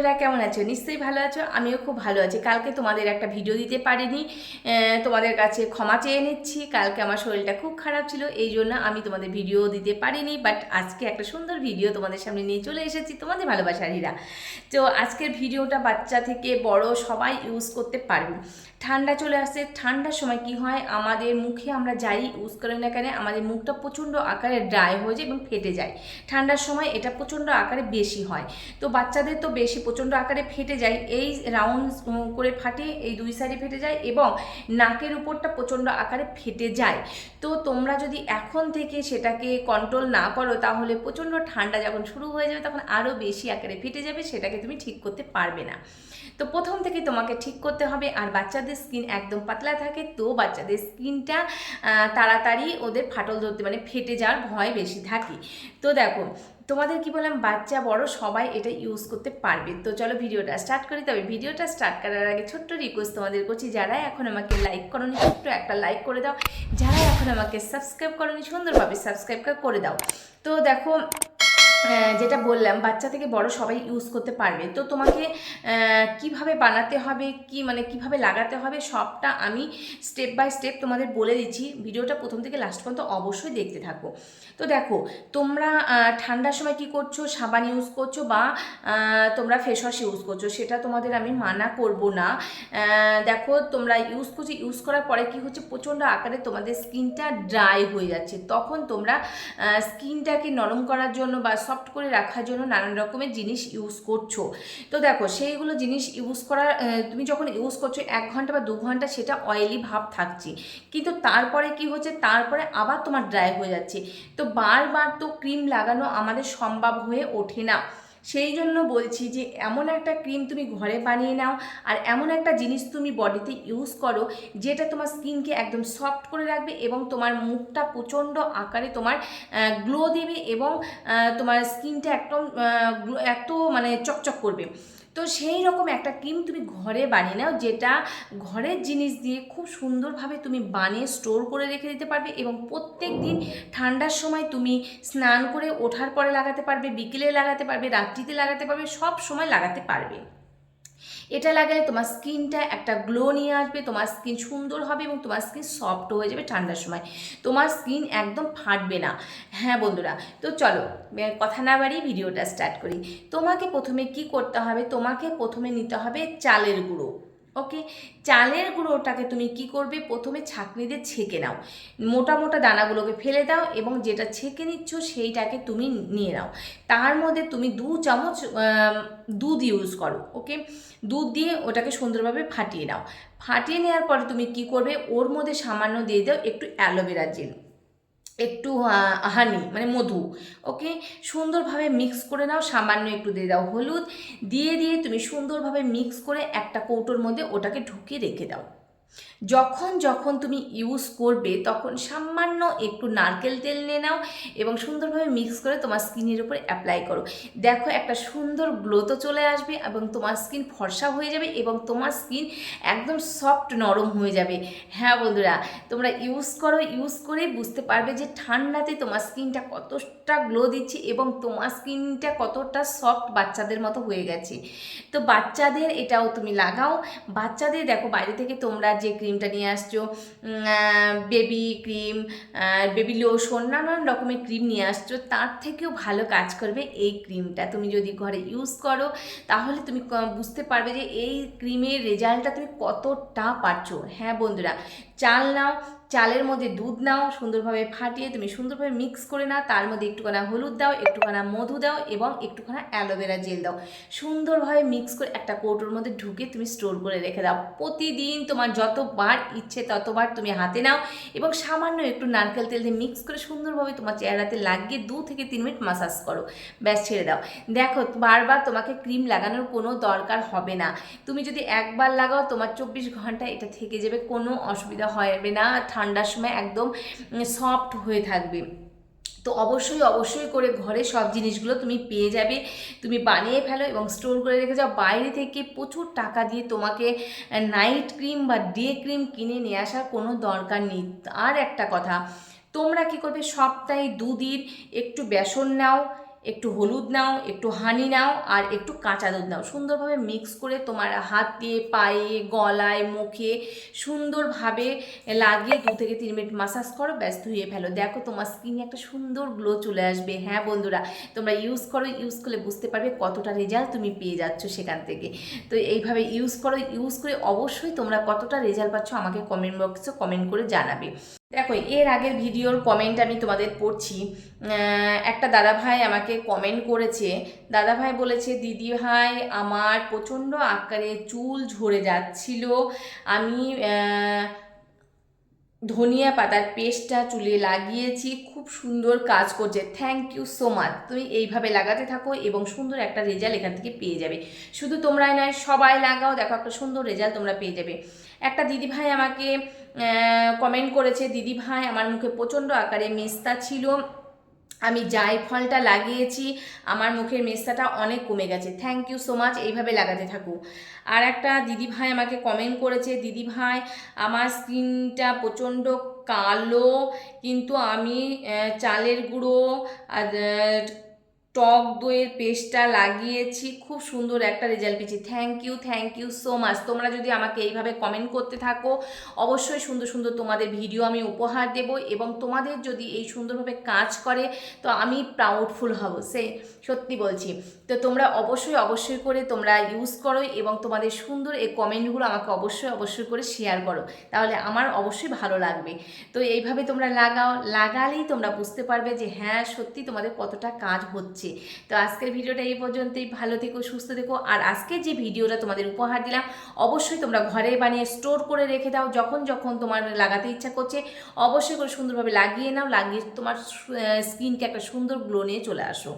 বন্ধুরা, কেমন আছো? নিশ্চয়ই ভালো আছো, আমিও খুব ভালো আছি। কালকে তোমাদের একটা ভিডিও দিতে পারিনি তোমাদের কাছে ক্ষমা চেয়ে নিচ্ছি। কালকে আমার শরীরটা খুব খারাপ ছিল, এই জন্য আমি তোমাদের ভিডিও দিতে পারিনি বাট আজকে একটা সুন্দর ভিডিও তোমাদের সামনে নিয়ে চলে এসেছি, তোমাদের ভালোবাসার হীরা তো আজকের ভিডিওটা বাচ্চা থেকে বড় সবাই ইউজ করতে পারবে। ঠান্ডা চলে আসে, ঠান্ডার সময় কি হয়? আমাদের মুখে আমরা যাই ইউজ করি না কেন, আমাদের মুখটা প্রচণ্ড আকারে ড্রাই হয়ে যায় এবং ফেটে যায়। ঠান্ডার সময় এটা প্রচণ্ড আকারে বেশি হয়। তো বাচ্চাদের তো বেশি প্রচণ্ড আকারে ফেটে যায়। এই রাউন্ড করে ফাটে, এই দুই সাইডে ফেটে যায় এবং নাকের উপরটা প্রচণ্ড আকারে ফেটে যায়। তো তোমরা যদি এখন থেকে সেটাকে কন্ট্রোল না করো, তাহলে প্রচণ্ড ঠান্ডা যখন শুরু হয়ে যাবে, তখন আরও বেশি আকারে ফেটে যাবে, সেটাকে তুমি ঠিক করতে পারবে না। তো প্রথম থেকে তোমাকে ঠিক করতে হবে, আর বাচ্চাদের স্কিন একদম পাতলা থাকে, তো বাচ্চাদের স্কিনটা তাড়াতাড়ি ওদের ফাটল ধরতে মানে ফেটে যাওয়ার ভয় বেশি থাকে। তো দেখো তোমাদের কি বললাম, বাচ্চা, বড়, সবাই এটা ইউজ করতে পারবে। তো চলো ভিডিওটা স্টার্ট করি। তবে ভিডিওটা স্টার্ট করার আগে ছোট্ট রিকোয়েস্ট তোমাদের করছি, যারা এখন আমাকে লাইক করনি, ছোট্ট একটা লাইক করে দাও। যারা এখন আমাকে সাবস্ক্রাইব করনি, সুন্দরভাবে সাবস্ক্রাইব করে দাও। তো দেখো যেটা বললাম, বাচ্চা থেকে বড় সবাই ইউজ করতে পারবে। তো তোমাকে কীভাবে বানাতে হবে, কি মানে কীভাবে লাগাতে হবে, সবটা আমি স্টেপ বাই স্টেপ তোমাদের বলে দিচ্ছি। ভিডিওটা প্রথম থেকে লাস্ট পর্যন্ত অবশ্যই দেখতে থাকো। তো দেখো, তোমরা ঠান্ডার সময় কি করছ? সাবান ইউজ করছ বা তোমরা ফেস ওয়াশ ইউজ করছ, সেটা তোমাদের আমি মানা করব না। দেখো, তোমরা ইউজ করছ ইউজ করার পরে কি হচ্ছে? প্রচণ্ড আকারে তোমাদের স্কিনটা ড্রাই হয়ে যাচ্ছে। তখন তোমরা স্কিনটাকে নরম করার জন্য বা সফট করে রাখার জন্য নানান রকমের জিনিস ইউজ করছ। তো দেখো, সেইগুলো জিনিস ইউজ করার তুমি যখন ইউজ করছ, এক ঘণ্টা বা দু ঘণ্টা সেটা অয়েলি ভাব থাকছে। কিন্তু তারপরে কি হচ্ছে? তারপরে আবার তোমার ড্রাই হয়ে যাচ্ছে। তো বারবার তো ক্রিম লাগানো আমাদের সম্ভব হয়ে ওঠে না। সেই জন্য বলছি যে এমন একটা ক্রিম তুমি ঘরে বানিয়ে নাও আর এমন একটা জিনিস তুমি বডিতে ইউজ করো যেটা তোমার স্কিনকে একদম সফট করে রাখবে এবং তোমার মুখটা প্রচণ্ড আকারে তোমার গ্লো দেবে এবং তোমার স্কিনটা একদম এত মানে চকচক করবে। তো সেই রকম একটা ক্রিম তুমি ঘরে বানিয়ে নাও, যেটা ঘরের জিনিস দিয়ে খুব সুন্দরভাবে তুমি বানিয়ে স্টোর করে রেখে দিতে পারবে এবং প্রত্যেক দিন ঠান্ডার সময় তুমি স্নান করে ওঠার পরে লাগাতে পারবে, বিকেলে লাগাতে পারবে, রাত্রিতে লাগাতে পারবে, সব সময় লাগাতে পারবে। এটা লাগালে তোমার স্কিনটা একটা গ্লো নিয়ে আসবে, তোমার স্কিন সুন্দর হবে এবং তোমার স্কিন সফট হয়ে যাবে ঠান্ডার সময়। তোমার স্কিন একদম ফাটবে না। হ্যাঁ বন্ধুরা, তো চলো কথা না বাড়িয়ে ভিডিওটা স্টার্ট করি। তোমাকে প্রথমে কি করতে হবে? তোমাকে প্রথমে নিতে হবে চালের গুঁড়ো। ওকে? চালের গুঁড়োটাকে তুমি কি করবে? প্রথমে ছাঁকনি দিয়ে ছেঁকে নাও। মোটা মোটা দানাগুলোকে ফেলে দাও এবং যেটা ছেঁকে নিচ্ছ সেইটাকে তুমি নিয়ে নাও। তার মধ্যে তুমি দু চামচ দুধ ইউজ করো, ওকে? দুধ দিয়ে ওটাকে সুন্দরভাবে ফাটিয়ে নাও। ফাটিয়ে নেওয়ার পরে তুমি কি করবে? ওর মধ্যে সামান্য দিয়ে দাও একটু অ্যালোভেরা জেল। একটু হানি মানে মধু, ওকে? সুন্দরভাবে মিক্স করে নাও, সামান্য একটু দিয়ে দাও হলুদ, দিয়ে দিয়ে তুমি সুন্দরভাবে মিক্স করে একটা কৌটোর মধ্যে ওটাকে ঢুকিয়ে রেখে দাও। যখন যখন তুমি ইউজ করবে, তখন সামান্য একটু নারকেল তেল নিয়ে নাও এবং সুন্দরভাবে মিক্স করে তোমার স্কিনের উপরে অ্যাপ্লাই করো। দেখো একটা সুন্দর গ্লো তো চলে আসবে এবং তোমার স্কিন ফর্সা হয়ে যাবে এবং তোমার স্কিন একদম সফট নরম হয়ে যাবে। হ্যাঁ বন্ধুরা, তোমরা ইউজ করো ইউজ করে বুঝতে পারবে যে ঠান্ডাতে তোমার স্কিনটা কতটা গ্লো দিচ্ছে এবং তোমার স্কিনটা কতটা সফট বাচ্চাদের মতো হয়ে গেছে। তো বাচ্চাদের এটাও তুমি লাগাও। বাচ্চাদের দেখো, বাইরে থেকে তোমরা যে ক্রিমটা নিয়ে আসছো বেবি ক্রিম বেবি লোশন নানান রকমের ক্রিম নিয়ে আসছো, তার থেকেও ভালো কাজ করবে এই ক্রিমটা তুমি যদি ঘরে ইউজ করো, তাহলে তুমি বুঝতে পারবে যে এই ক্রিমের রেজাল্টটা তুমি কতটা পারছ হ্যাঁ বন্ধুরা, চাল নাও চালের মধ্যে দুধ নাও, সুন্দরভাবে ফাটিয়ে তুমি সুন্দরভাবে মিক্স করে নাও, তার মধ্যে একটুখানা হলুদ দাও, একটুখানা মধু দাও এবং একটুখানা অ্যালোভেরা জেল দাও। সুন্দরভাবে মিক্স করে একটা কৌটোর মধ্যে ঢুকে তুমি স্টোর করে রেখে দাও। প্রতিদিন তোমার যতবার ইচ্ছে ততবার তুমি হাতে নাও এবং সামান্য একটু নারকেল তেল দিয়ে মিক্স করে সুন্দরভাবে তোমার চেহারাতে লাগিয়ে দু থেকে তিন মিনিট মাসাজ করো। ব্যাস, ছেড়ে দাও। দেখো, বারবার তোমাকে ক্রিম লাগানোর কোনো দরকার হবে না। তুমি যদি একবার লাগাও, তোমার চব্বিশ ঘণ্টা এটা থেকে যাবে, কোনো অসুবিধা হবে না। ঠান্ডার সময় একদম সফট হয়ে থাকবে। তো অবশ্যই অবশ্যই করে ঘরে সব জিনিসগুলো তুমি পেয়ে যাবে। তুমি বানিয়ে ফেলো এবং স্টোর করে রেখে যাও। বাইরে থেকে প্রচুর টাকা দিয়ে তোমাকে নাইট ক্রিম বা ডে ক্রিম কিনে নিয়ে আসার কোনো দরকার নেই। আর একটা কথা, তোমরা কি করবে? সপ্তাহে দুদিন একটু বেসন নাও একটু হলুদ নাও, একটু হানি নাও আর একটু কাঁচা দুধ নাও। সুন্দরভাবে মিক্স করে তোমার হাত দিয়ে, পায়ে, গলায়, মুখে সুন্দরভাবে লাগিয়ে দু থেকে তিন মিনিট মাসাজ করো, ব্যাস ধুয়ে ফেলো। দেখো তোমার স্কিনে একটা সুন্দর গ্লো চলে আসবে। হ্যাঁ বন্ধুরা, তোমরা ইউজ করো ইউজ করলে বুঝতে পারবে কতটা রেজাল্ট তুমি পেয়ে যাচ্ছ সেখান থেকে। তো এইভাবে ইউজ করো ইউজ করে অবশ্যই তোমরা কতটা রেজাল্ট পাচ্ছ আমাকে কমেন্ট বক্সে কমেন্ট করে জানাবে। দেখো, এর আগের ভিডিওর কমেন্ট আমি তোমাদের পড়ছি। একটা দাদা ভাই আমাকে কমেন্ট করেছে। দাদা ভাই বলেছে দিদি ভাই আমার প্রচণ্ড আকারে চুল ঝরে যাচ্ছিল। আমি ধনিয়া পাতার পেস্টটা চুলে লাগিয়েছি। খুব সুন্দর কাজ করছে। থ্যাংক ইউ সো মাচ তুমি এইভাবে লাগাতে থাকো এবং সুন্দর একটা রেজাল্ট এখান থেকে পেয়ে যাবে। শুধু তোমরাই নয়, সবাই লাগাও। দেখো, একটা সুন্দর রেজাল্ট তোমরা পেয়ে যাবে। একটা দিদিভাই আমাকে কমেন্ট করেছে দিদিভাই আমার মুখে প্রচণ্ড আকারে মেস্তা ছিল। আমি জায়ফলটা লাগিয়েছি, আমার মুখের মেস্তাটা অনেক কমে গেছে। থ্যাংক ইউ সো মাচ এইভাবে লাগাতে থাকো। আর একটা দিদিভাই আমাকে কমেন্ট করেছে দিদিভাই আমার স্কিনটা প্রচণ্ড কালো, কিন্তু আমি চালের গুঁড়ো টক দইয়ের পেস্টটা লাগিয়েছি, খুব সুন্দর একটা রেজাল্ট পেয়েছি। Thank you thank you so much তোমরা যদি আমাকে এইভাবে কমেন্ট করতে থাকো, অবশ্যই সুন্দর সুন্দর তোমাদের ভিডিও আমি উপহার দেব এবং তোমাদের যদি এই সুন্দরভাবে কাজ করে, তো আমি প্রাউডফুল হব। সে সত্যি বলছি। তো তোমরা অবশ্যই অবশ্যই করে তোমরা ইউজ করো এবং তোমাদের সুন্দর এই কমেন্টগুলো আমাকে অবশ্যই অবশ্যই করে শেয়ার করো। তাহলে আমার অবশ্যই ভালো লাগবে। তো এইভাবে তোমরা লাগাও, লাগালেই তোমরা বুঝতে পারবে যে হ্যাঁ সত্যি তোমাদের কতটা কাজ হচ্ছে। তো আজকের ভিডিওটা এই পর্যন্তই। ভালো থেকো, সুস্থ থেকো। আর আজকে যে ভিডিওটা তোমাদের উপহার দিলাম, অবশ্যই তোমরা ঘরে বানিয়ে স্টোর করে রেখে দাও। যখন যখন তোমার লাগাতে ইচ্ছা করছে, অবশ্যই করে সুন্দরভাবে লাগিয়ে নাও। লাগিয়ে তোমার স্কিনকে একটা সুন্দর গ্লো নিয়ে চলে আসো।